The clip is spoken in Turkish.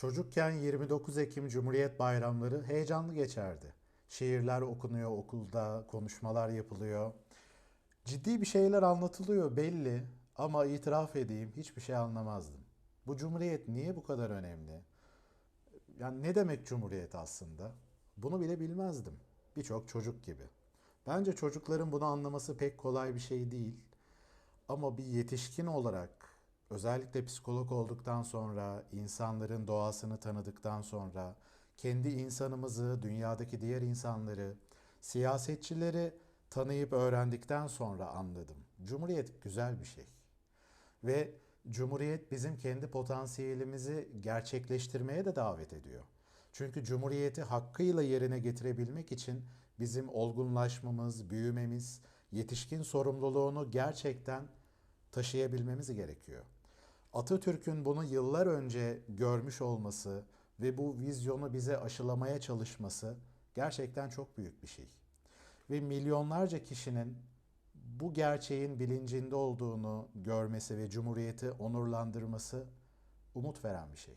Çocukken 29 Ekim Cumhuriyet Bayramları heyecanlı geçerdi. Şiirler okunuyor okulda, konuşmalar yapılıyor. Ciddi bir şeyler anlatılıyor belli ama itiraf edeyim hiçbir şey anlamazdım. Bu cumhuriyet niye bu kadar önemli? Yani ne demek cumhuriyet aslında? Bunu bile bilmezdim. Birçok çocuk gibi. Bence çocukların bunu anlaması pek kolay bir şey değil. Ama bir yetişkin olarak özellikle psikolog olduktan sonra, insanların doğasını tanıdıktan sonra, kendi insanımızı, dünyadaki diğer insanları, siyasetçileri tanıyıp öğrendikten sonra anladım. Cumhuriyet güzel bir şey. Ve Cumhuriyet bizim kendi potansiyelimizi gerçekleştirmeye de davet ediyor. Çünkü Cumhuriyeti hakkıyla yerine getirebilmek için bizim olgunlaşmamız, büyümemiz, yetişkin sorumluluğunu gerçekten taşıyabilmemiz gerekiyor. Atatürk'ün bunu yıllar önce görmüş olması ve bu vizyonu bize aşılamaya çalışması gerçekten çok büyük bir şey. Ve milyonlarca kişinin bu gerçeğin bilincinde olduğunu görmesi ve Cumhuriyeti onurlandırması umut veren bir şey.